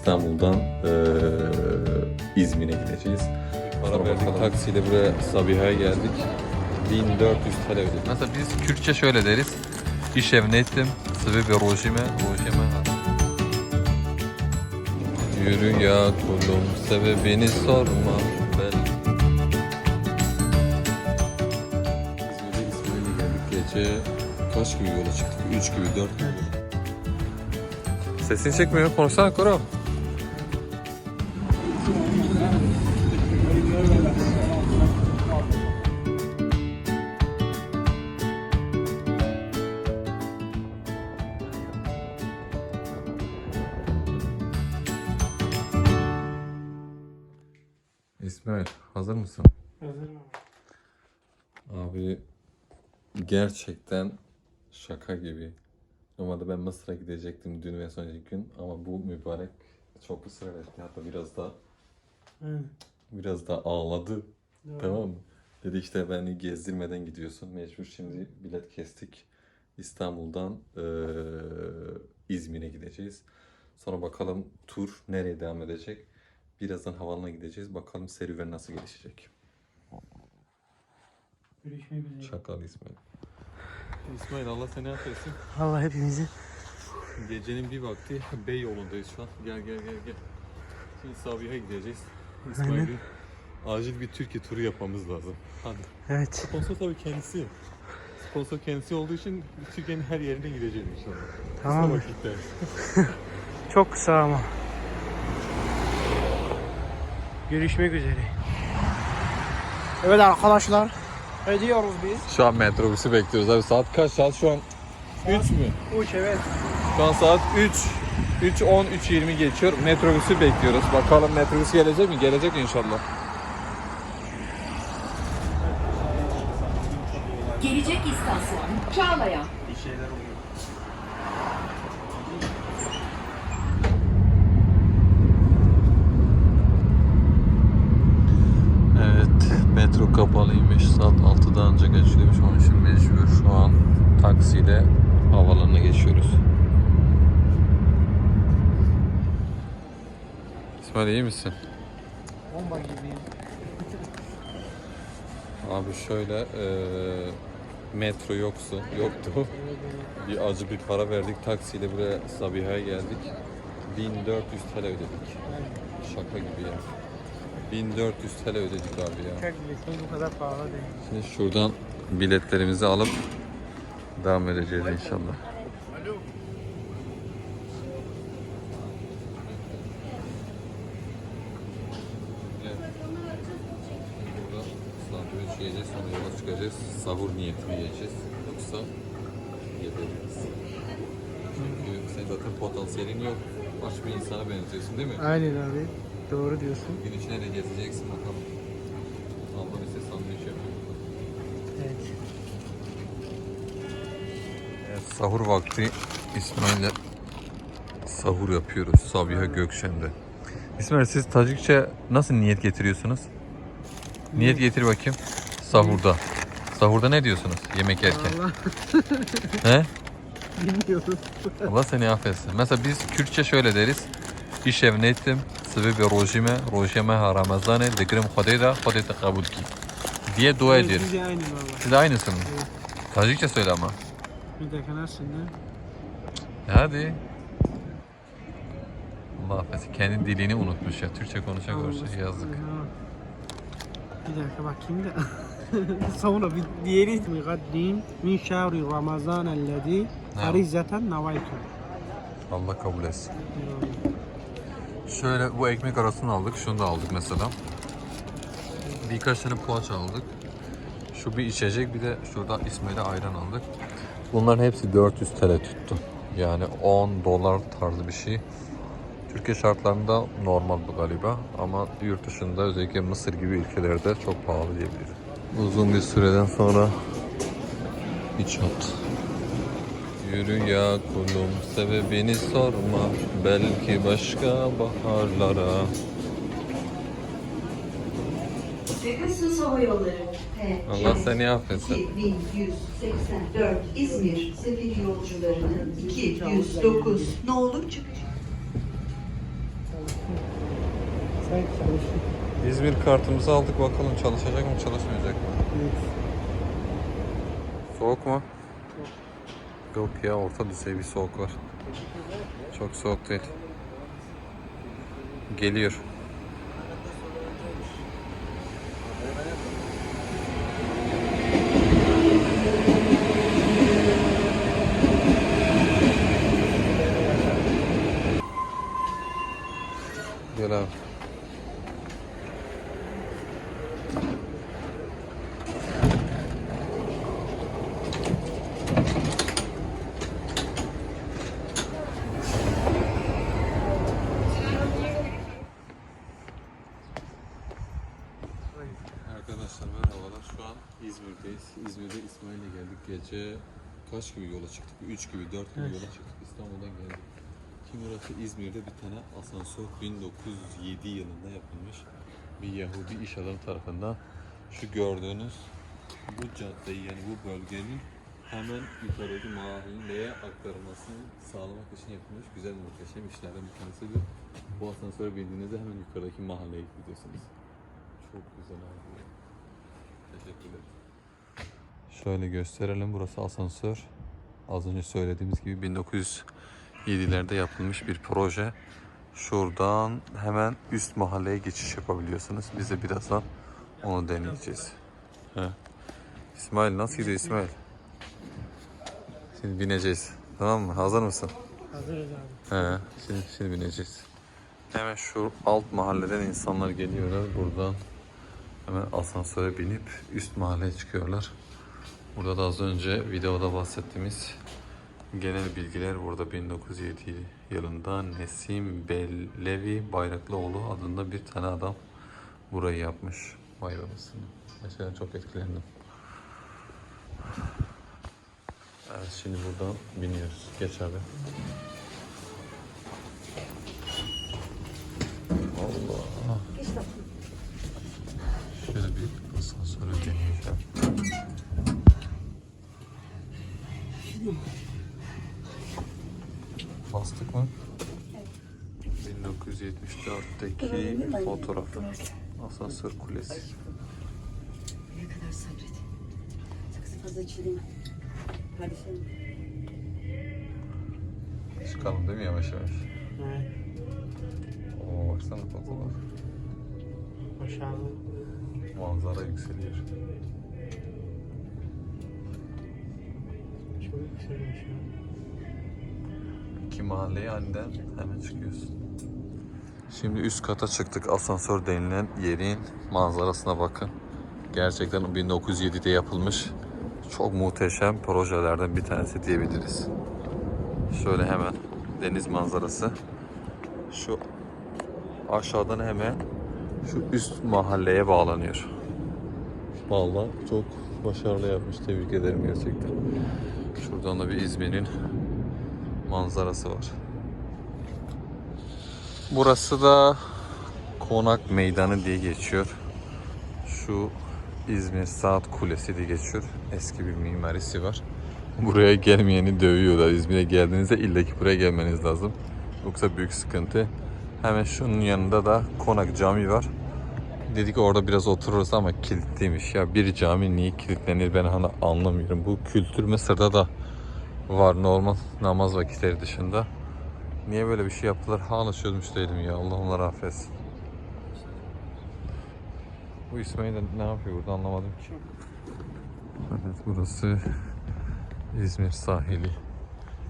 İstanbul'dan eee, İzmir'e gideceğiz. Para verdik taksiyle buraya Sabiha'ya geldik. 1400 TL ödedik. Mesela biz Kürtçe şöyle deriz. İş evnettim. Sıvı ve rojime. Rojime. Yürü ya kulum sebebini sorma ben. İzmir'e İsmail'e geldik gece kaç gibi yola çıktık? 3 gibi 4 gibi. Sesini çekmiyor. Konuşsana Koro. Gerçekten şaka gibi. Normalde ben Mısır'a gidecektim dün ve sonraki gün ama bu mübarek çok ısrar etti. Hatta biraz da Hı. biraz da ağladı. Doğru. Tamam mı? Dedi işte beni gezdirmeden gidiyorsun. Mecbur şimdi bilet kestik. İstanbul'dan eee, İzmir'e gideceğiz. Sonra bakalım tur nereye devam edecek. Birazdan havalına gideceğiz. Bakalım serüven nasıl gelişecek. Görüşmek üzere. Şakal İsmail. İsmail Allah seni affetsin. Allah hepimizi. Gecenin bir vakti Beyoğlu'ndayız şu an. Gel gel gel gel. Şimdi Sabiha'ya gideceğiz. İsmail'in acil bir Türkiye turu yapmamız lazım. Hadi. Evet. Sponsor tabii kendisi. Sponsor kendisi olduğu için Türkiye'nin her yerine gideceğiz inşallah. Tamam. Kısa vakitte. Çok kısa ama. Görüşmek üzere. Evet arkadaşlar. Ödüyoruz biz. Şu an metrobüsü bekliyoruz abi. Saat kaç? Saat şu an 3 mü? Uç evet. Şu an saat 3. 3.10, 3.20 geçiyor. Metrobüsü bekliyoruz. Bakalım metrobüs gelecek mi? Gelecek inşallah. Gelecek istasyon Çağlayan. Evet, metro kapalıymış. Saat 6'da ancak açılıyormuş. Onun için mecbur şu an taksiyle havalarına geçiyoruz. İsmail iyi misin? Bomba gibiyim. Abi şöyle eee, metro yoksa yoktu. bir acı bir para verdik. Taksiyle buraya Sabiha'ya geldik. 1400 TL ödedik. Şaka gibi ya. 1400 TL ödedik abi ya. Uçak bileti bu kadar pahalı değil. Şimdi şuradan biletlerimizi alıp devam edeceğiz inşallah. Sandviç yiyeceğiz sonra yola çıkacağız. Sahur niyetini yiyeceğiz. Yoksa yemeyiz. Çünkü senin zaten potansiyelin yok. Aç bir insana benziyorsun değil mi? Aynen abi. Doğru diyorsun. Gün içine de gezeceksin bakalım. Allah bize sandviç yapıyor. Evet. Evet, sahur vakti İsmail'le sahur yapıyoruz Sabiha Gökşen'de. İsmail siz Tacikçe nasıl niyet getiriyorsunuz? Niyet getir bakayım. Sahurda. Sahurda ne diyorsunuz yemek yerken? Allah He? bilmiyoruz. Allah seni affetsin. Mesela biz Kürtçe şöyle deriz. İş evnettim. Sıvı ve rojime. Rojime ha Ramazan'e. Dikrim Khodeyda. Khodeyda kabul ki. Diye dua Evet, ederiz. Biz de aynı valla. Siz de aynısı mı? Evet. Tacikçe söyle ama. Bir dakika nasıl E Hadi. Allah affetsin. Kendi dilini unutmuş ya. Türkçe konuşa konuşa yazdık. Bir dakika bakayım da. Sonra bir diğeri Gaddim min şahri Ramazan ellezî farizeten navaytu. Allah kabul etsin. Şöyle bu ekmek arasını aldık. Şunu da aldık mesela. Birkaç tane poğaça aldık. Şu bir içecek bir de şurada İsmail'e ayran aldık. Bunların hepsi 400 TL tuttu. Yani 10 dolar tarzı bir şey. Türkiye şartlarında normal bu galiba ama yurt dışında özellikle Mısır gibi ülkelerde çok pahalı diyebiliriz. Uzun bir süreden sonra iç hat. Yürü ya kulum sebebini sorma Belki başka baharlara Pegasus Hava Yolları P Allah seni affetsin 2184 İzmir seferi yolcularının 209 nolu çıkış. Müsait çalışıyor. İzmir kartımızı aldık bakalım çalışacak mı çalışmayacak mı? Soğuk mu? Yok ya orta düzey bir soğuk var. Çok soğuk değil. Geliyor. Gel abi. Arkadaşlar merhabalar. Şu an İzmir'deyiz. İzmir'de İsmail'le geldik. Gece kaç gibi yola çıktık? 3 gibi, 4 gibi Evet. yola çıktık. İstanbul'dan geldik. Burası İzmir'de bir tane asansör 1907 yılında yapılmış bir Yahudi iş adamı tarafından şu gördüğünüz bu caddeyi yani bu bölgenin hemen yukarıdaki mahalleye aktarılmasını sağlamak için yapılmış güzel muhteşem işlerden bir tanesidir. Bu asansöre bindiğinizde hemen yukarıdaki mahalleye gidiyorsunuz. Çok güzel abi. Teşekkürler. Şöyle gösterelim. Burası asansör. Az önce söylediğimiz gibi 1907'lerde yapılmış bir proje. Şuradan hemen üst mahalleye geçiş yapabiliyorsunuz. Biz de birazdan onu deneyeceğiz. He. İsmail nasıl gidiyor İsmail? Şimdi bineceğiz. Tamam mı? Hazır mısın? Hazırız abi. He, şimdi, şimdi bineceğiz. Hemen şu alt mahalleden insanlar geliyorlar. Buradan hemen asansöre binip üst mahalleye çıkıyorlar. Burada da az önce videoda bahsettiğimiz genel bilgiler burada 1907 yılında Nesim Bellevi Bayraklıoğlu adında bir tane adam burayı yapmış. Vay anasını. Mesela çok etkilendim. Evet şimdi buradan biniyoruz. Geç abi. Allah. Şöyle bir asansöre deneyeceğim. Bastık mı? 1974'teki fotoğrafı. Asansör kulesi. Ne kadar sabret. Saksı fazla çiğneme. Hadi şimdi. Çıkalım değil mi yavaş yavaş? Evet. Oo baksana fotoğraf. Aşağı. Manzara yükseliyor. Çok yükselmiş ya. İki mahalleye aniden hemen çıkıyorsun. Şimdi üst kata çıktık. Asansör denilen yerin manzarasına bakın. Gerçekten 1907'de yapılmış çok muhteşem projelerden bir tanesi diyebiliriz. Şöyle hemen deniz manzarası. Şu aşağıdan hemen şu üst mahalleye bağlanıyor. Vallahi çok başarılı yapmış. Tebrik ederim gerçekten. Şuradan da bir İzmir'in manzarası var. Burası da Konak Meydanı diye geçiyor. Şu İzmir Saat Kulesi diye geçiyor. Eski bir mimarisi var. Buraya gelmeyeni dövüyorlar. İzmir'e geldiğinizde illaki buraya gelmeniz lazım. Yoksa büyük sıkıntı. Hemen şunun yanında da Konak Camii var. Dedik orada biraz otururuz ama kilitliymiş. Ya bir cami niye kilitlenir ben hani anlamıyorum. Bu kültür Mısır'da da var normal namaz vakitleri dışında. Niye böyle bir şey yaptılar hala çözmüş değilim ya. Allah onları affetsin. Bu İsmail de ne yapıyor burada anlamadım ki. Evet burası İzmir sahili.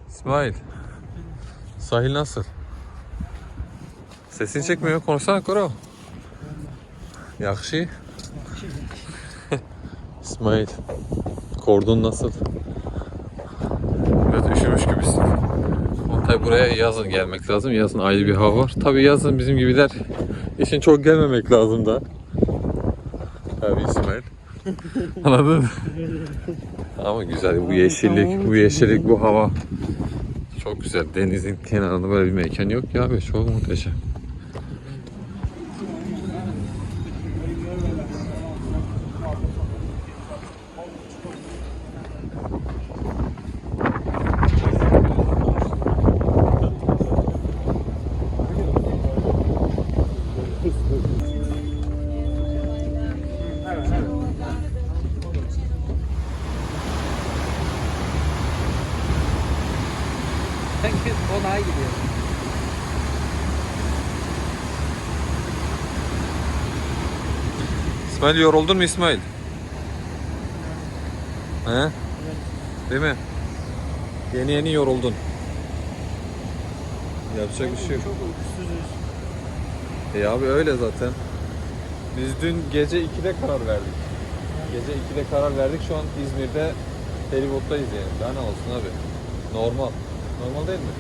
İsmail. Sahil nasıl? Sesini çekmiyor. Konuşsana Koro. Yakşı. İsmail. Kordon nasıl? Biraz üşümüş gibisin. Ama tabi buraya yazın gelmek lazım. Yazın ayrı bir hava var. Tabi yazın bizim gibiler için çok gelmemek lazım da. Tabi İsmail. Anladın mı? Ama güzel bu yeşillik, bu yeşillik, bu hava. Çok güzel. Denizin kenarında böyle bir mekan yok ya abi. Çok muhteşem. İsmail yoruldun mu İsmail? He? Değil mi? Yeni yeni yoruldun. Yapacak bir şey yok. Çok uykusuzuz. E abi öyle zaten. Biz dün gece 2'de karar verdik. Gece 2'de karar verdik. Şu an İzmir'de feribottayız yani. Daha ne olsun abi? Normal. Normal değil mi?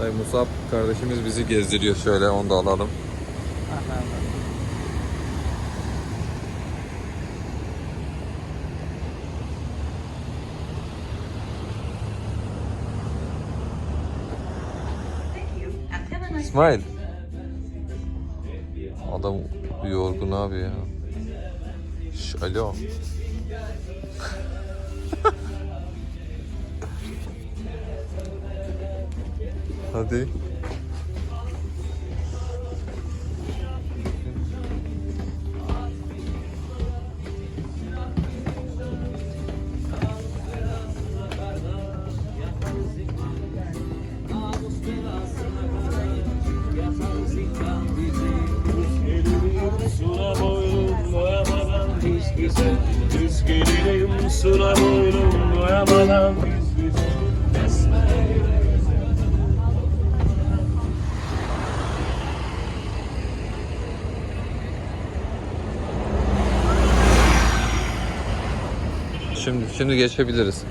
Dayı Musab kardeşimiz bizi gezdiriyor şöyle onu da alalım. İsmail. Adam yorgun abi ya. Şş, alo. Hadi. Suna boylum doyamadan Şimdi şimdi geçebiliriz.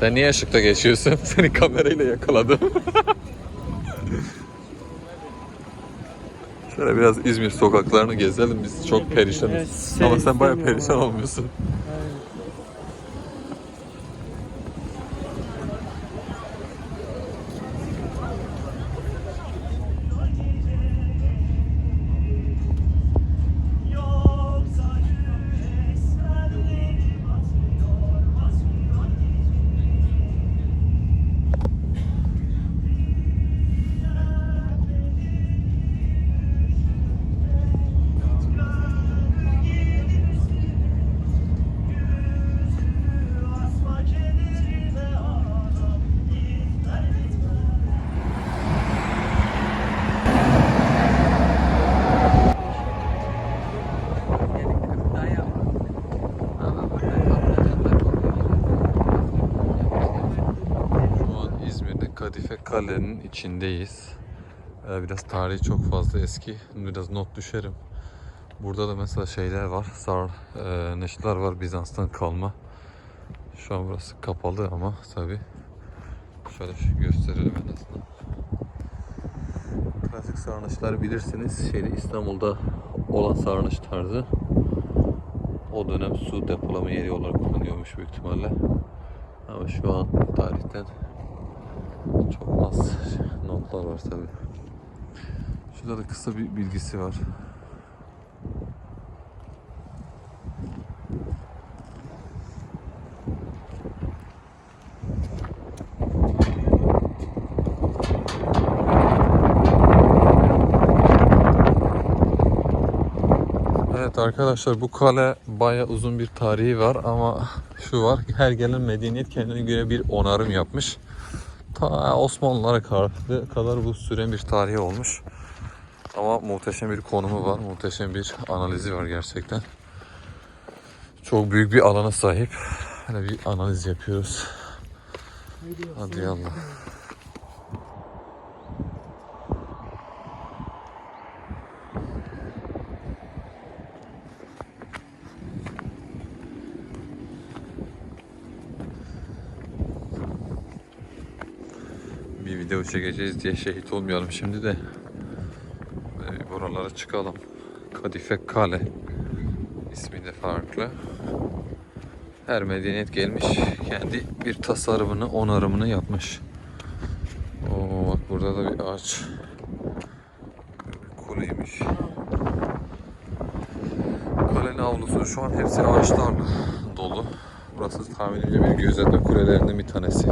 Sen niye ışıkta geçiyorsun? Seni kamerayla yakaladım. Şöyle biraz İzmir sokaklarını gezelim. Biz çok perişanız. Evet, sen Ama sen baya istemiyorum perişan olmuyorsun. Kale'nin içindeyiz. Ee, Biraz tarihi çok fazla eski. Biraz not düşerim. Burada da mesela şeyler var. Sar e, neşter var Bizans'tan kalma. Şu an burası kapalı ama tabi. Şöyle gösterelim en azından. Klasik sarnıçlar bilirsiniz. Şeyde İstanbul'da olan sarnıç tarzı. O dönem su depolama yeri olarak kullanıyormuş büyük ihtimalle. Ama şu an tarihten çok az notlar var tabi. Şurada da kısa bir bilgisi var. Evet arkadaşlar bu kale baya uzun bir tarihi var ama şu var her gelen medeniyet kendine göre bir onarım yapmış. Ta Osmanlılara kadar, bu süren bir tarihi olmuş. Ama muhteşem bir konumu var, muhteşem bir analizi var gerçekten. Çok büyük bir alana sahip. Hani bir analiz yapıyoruz. Hadi yallah. bir video çekeceğiz diye şehit olmayalım şimdi de bir buralara çıkalım. Kadife Kale ismi de farklı. Her medeniyet gelmiş kendi bir tasarımını, onarımını yapmış. Oo, bak burada da bir ağaç. Bir kuleymiş. Kalenin avlusu şu an hepsi ağaçlarla dolu. Burası tahminimce bir gözetleme kulelerinden bir tanesi.